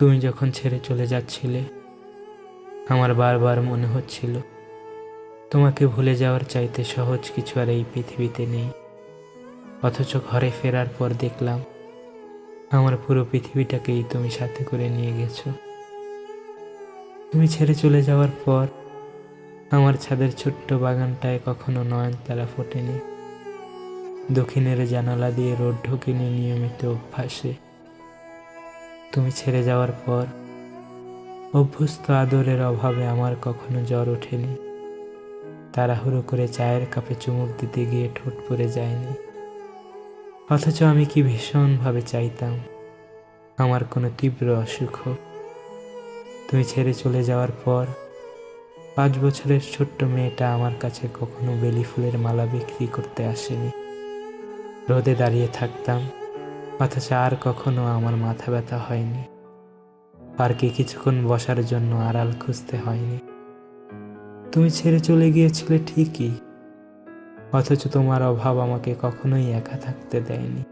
তুমি যখন ছেড়ে চলে যাচ্ছিলে, আমার বারবার মনে হচ্ছিল, তোমাকে ভুলে যাওয়ার চাইতে সহজ কিছু আর এই পৃথিবীতে নেই। অথচ ঘরে ফেরার পর দেখলাম, আমার পুরো পৃথিবীটাকেই তুমি সাথে করে নিয়ে গেছো। তুমি ছেড়ে চলে যাওয়ার পর, আমার ছাদের ছোট্ট বাগানটায় কখনো নয়নতারা ফোটেনি। দক্ষিণের জানালা দিয়ে রোদ ঢোকেনি নিয়মিত অভ্যাসে। তুমি ছেড়ে যাওয়ার পর অভ্যস্ত আদরের অভাবে আমার কখনো জ্বর ওঠেনি। তাড়াহুড়ো করে চায়ের কাপে চুমুক দিতে গিয়ে ঠোঁট পড়ে যায়নি। অথচ আমি কি ভীষণভাবে চাইতাম, আমার কোনো তীব্র অসুখ তুমি ছেড়ে চলে যাওয়ার পর পাঁচ বছরের ছোট্ট মেয়েটা আমার কাছে কখনো বেলি ফুলের মালা বিক্রি করতে আসেনি। রোদে দাঁড়িয়ে থাকতাম অথচ আর কখনো আমার মাথা ব্যথা হয়নি। পার্কে কিছুক্ষণ বসার জন্য আড়াল খুঁজতে হয়নি। তুমি ছেড়ে চলে গিয়েছিলে ঠিকই, অথচ তোমার অভাব আমাকে কখনোই একা থাকতে দেয়নি।